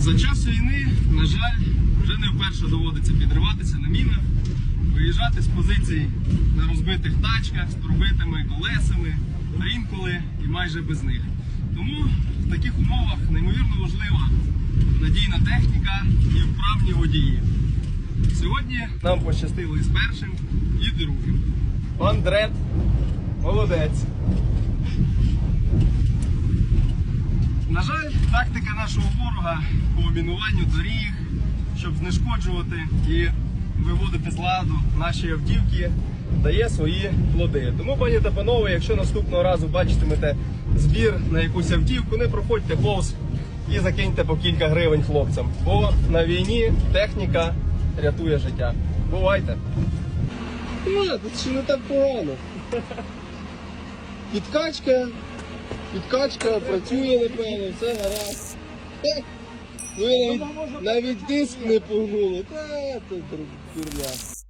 За час війни, на жаль, вже не вперше доводиться підриватися на мінах, виїжджати з позицій на розбитих тачках з пробитими колесами, а інколи і майже без них. Тому в таких умовах неймовірно важлива надійна техніка і вправні водії. Сьогодні нам пощастило і з першим, і другим. Пан Дред, молодець. На жаль, тактика нашого ворога по мінуванню доріг, щоб знешкоджувати і виводити з ладу наші автівки, дає свої плоди. Тому, пані та панове, якщо наступного разу бачитимете збір на якусь автівку, не проходьте повз і закиньте по кілька гривень хлопцям. Бо на війні техніка рятує життя. Бувайте! Ну, тут ще не так погано. Підкачка. Підкачка працює, напевно, все гаразд. Ну, навіть, навіть диск не погнули. Та, це дурня.